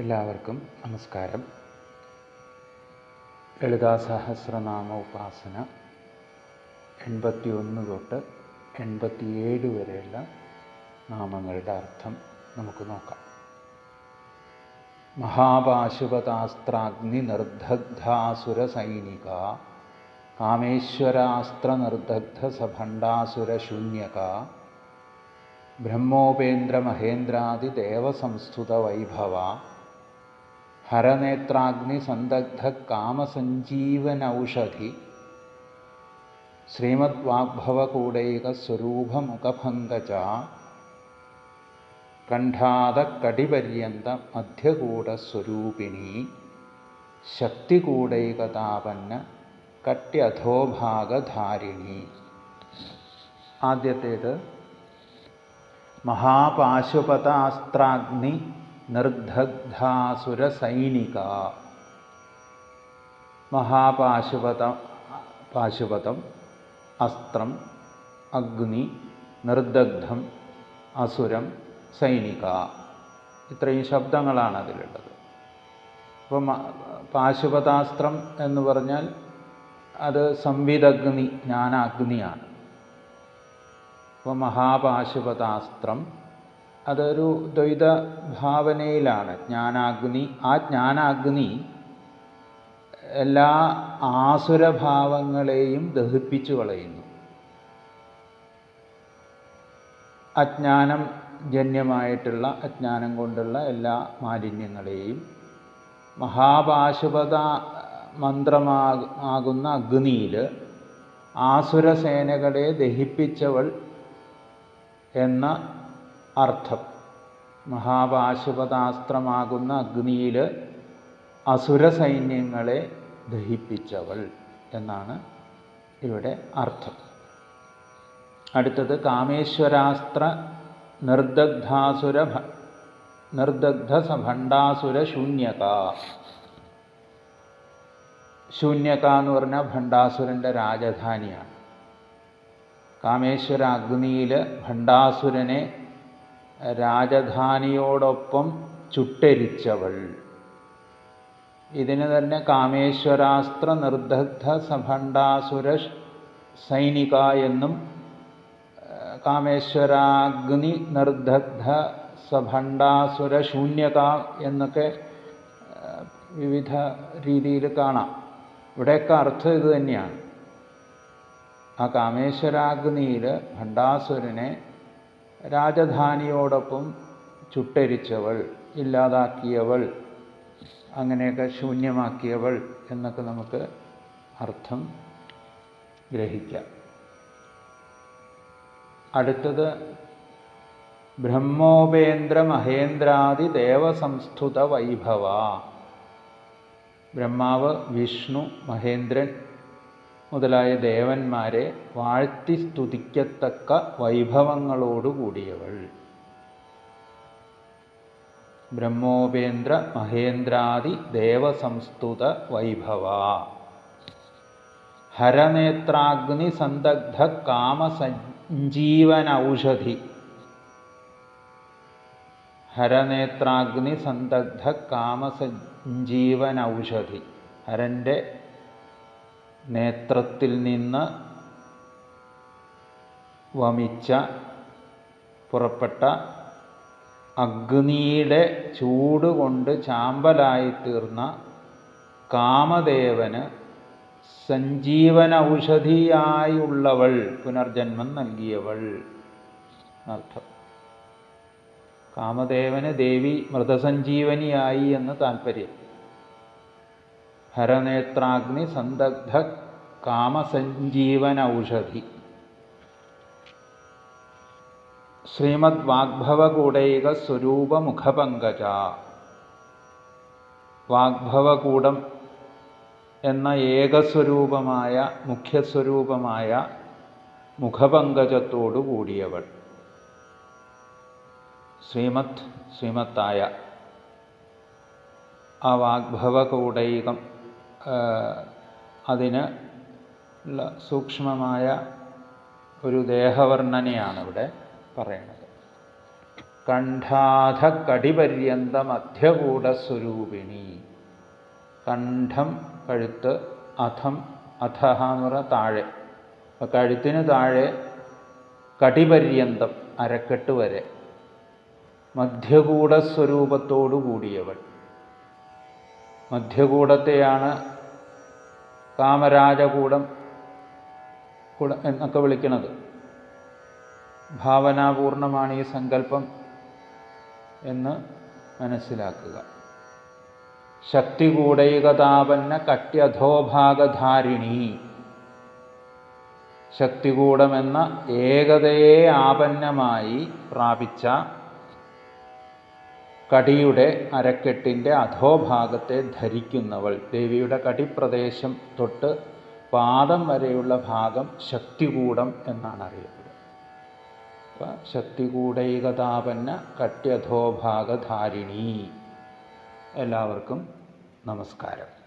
എല്ലാവർക്കും നമസ്കാരം. ലളിതാ സഹസ്രനാമ ഉപാസന എൺപത്തി ഒന്ന് തൊട്ട് എൺപത്തിയേഴ് വരെയുള്ള നാമങ്ങളുടെ അർത്ഥം നമുക്ക് നോക്കാം. മഹാപാശുപതാസ്ത്രാഗ്നി ബ്രഹ്മോപേന്ദ്ര മഹേന്ദ്രാദി ദേവസംസ്തുത വൈഭവ ഹരനേത്രാഗ്നി സന്ദഗ്ധ കാമസഞ്ജീവനൌഷധി ശ്രീമദ് വാഗ്ഭവകൂടൈക സ്വരൂപമുഖഭംഗച കണ്ഠാതക്കടിപര്യന്ത മധ്യകൂടസ്വരൂപിണി ശക്തികൂടൈകതാപന്ന കട്യധോഭാഗധാരിണി ആദ്യത്തേത് മഹാപാശുപതാസ്ത്രാഗ്നി നിർദ്ധഗ്ധാസുര സൈനിക മഹാപാശുപത പാശുപതം അസ്ത്രം അഗ്നി നിർദഗ്ധം അസുരം സൈനിക. ഇത്രയും ശബ്ദങ്ങളാണ് അതിലുള്ളത്. അപ്പം പാശുപതാസ്ത്രം എന്ന് പറഞ്ഞാൽ അത് സംവിദഗ്നി ജ്ഞാനാഗ്നിയാണ്. അപ്പോൾ മഹാപാശുപതാസ്ത്രം അതൊരു ദ്വൈത ഭാവനയിലാണ് ജ്ഞാനാഗ്നി ആ ജ്ഞാനാഗ്നി എല്ലാ ആസുരഭാവങ്ങളെയും ദഹിപ്പിച്ചു കളയുന്നു. അജ്ഞാനം ജന്യമായിട്ടുള്ള അജ്ഞാനം കൊണ്ടുള്ള എല്ലാ മാലിന്യങ്ങളെയും മഹാപാശുപത മന്ത്രമാകുന്ന അഗ്നിയിൽ ആസുരസേനകളെ ദഹിപ്പിച്ചവൾ എന്ന അർത്ഥം. മഹാപാശുപതാസ്ത്രമാകുന്ന അഗ്നിയിൽ അസുര സൈന്യങ്ങളെ ദഹിപ്പിച്ചവൾ എന്നാണ് ഇവിടെ അർത്ഥം. അടുത്തത് കാമേശ്വരാസ്ത്ര നിർദഗ്ധാസുര നിർദഗ്ധ ഭണ്ഡാസുര ശൂന്യക ശൂന്യക എന്ന് പറഞ്ഞാൽ ഭണ്ഡാസുരന്റെ രാജധാനിയാണ്. കാമേശ്വര അഗ്നിയിൽ ഭണ്ഡാസുരനെ രാജധാനിയോടൊപ്പം ചുട്ടരിച്ചവൾ. ഇതിന് തന്നെ കാമേശ്വരാസ്ത്ര നിർദഗ്ധ സഭണ്ഡാസുര സൈനിക എന്നും കാമേശ്വരാഗ്നി നിർദഗ്ധ സഭണ്ഡാസുര ശൂന്യക എന്നൊക്കെ വിവിധ രീതിയിൽ കാണാം. ഇവിടെയൊക്കെ അർത്ഥം ഇതുതന്നെയാണ് ആ കാമേശ്വരാഗ്നിയിൽ ഭണ്ഡാസുരനെ രാജധാനിയോടൊപ്പം ചുട്ടരിച്ചവൾ ഇല്ലാതാക്കിയവൾ അങ്ങനെയൊക്കെ ശൂന്യമാക്കിയവൾ എന്നൊക്കെ നമുക്ക് അർത്ഥം ഗ്രഹിക്കാം. അടുത്തത് ബ്രഹ്മോപേന്ദ്ര മഹേന്ദ്രാദി ദേവസംസ്തുത വൈഭവ. ബ്രഹ്മാവ് വിഷ്ണു മഹേന്ദ്രൻ മുതലായ ദേവന്മാരെ വാഴ്ത്തി സ്തുതിക്കത്തക്ക വൈഭവങ്ങളോടുകൂടിയവൾ ബ്രഹ്മോപേന്ദ്ര മഹേന്ദ്രാദി ദേവസംസ്തുത വൈഭവ. ഹരനേത്രാഗ്നി സന്ദഗ്ധ കാമസഞ്ജീവനൌഷധി. ഹരനേത്രാഗ്നി സന്ദഗ്ധ കാമസഞ്ജീവനൌഷധി. ഹരന്റെ നേത്രത്തിൽ നിന്ന് വമിച്ച പുറപ്പെട്ട അഗ്നിയുടെ ചൂട് കൊണ്ട് ചാമ്പലായിത്തീർന്ന കാമദേവന് സഞ്ജീവന ഔഷധിയായുള്ളവൾ പുനർജന്മം നൽകിയവൾ. അർത്ഥം കാമദേവന് ദേവി മൃതസഞ്ജീവനിയായി എന്ന് താല്പര്യം ഹരനേത്രാഗ്നി സന്ദഗ്ധ കാമസഞ്ജീവന ഔഷധി ശ്രീമദ് വാഗ്ഭവകൂടൈക സ്വരൂപമുഖപങ്കജ വാഗ്ഭവകൂടം എന്ന ഏകസ്വരൂപമായ മുഖ്യസ്വരൂപമായ മുഖപങ്കജത്തോടു കൂടിയവൾ ശ്രീമത് ശ്രീമത്തായ ആ വാഗ്ഭവകൂടൈകം അതിന് ഉള്ള സൂക്ഷ്മമായ ഒരു ദേഹവർണനയാണ് ഇവിടെ പറയുന്നത്. കണ്ഠാധ കടിപര്യന്ത മധ്യകൂടസ്വരൂപിണി കണ്ഠം കഴുത്ത് അധം അധഹ എന്ന് പറഞ്ഞാൽ താഴെ. അപ്പം കഴുത്തിന് താഴെ കടിപര്യന്തം അരക്കെട്ട് വരെ. മധ്യകൂടസ്വരൂപത്തോടു കൂടിയവൾ. മധ്യകൂടത്തെയാണ് കാമരാജകൂടം കൂട എന്നൊക്കെ വിളിക്കുന്നത് ഭാവനാപൂർണമാണ് ഈ സങ്കല്പം എന്ന് മനസ്സിലാക്കുക. ശക്തി കൂടൈകതാപന്ന കട്യധോഭാഗധാരിണി ശക്തികൂടമെന്ന ഏകതയെ ആപന്നമായി പ്രാപിച്ച കടിയുടെ അരക്കെട്ടിന്റെ അധോഭാഗത്തെ ധരിക്കുന്നവൾ. ദേവിയുടെ കടിപ്രദേശം തൊട്ട് പാദം വരെയുള്ള ഭാഗം ശക്തികൂടം എന്നാണ് അറിയപ്പെടുന്നത്. അപ്പം ശക്തികൂടൈകതാപന്ന കട്യധോഭാഗധാരിണി എല്ലാവർക്കും നമസ്കാരം.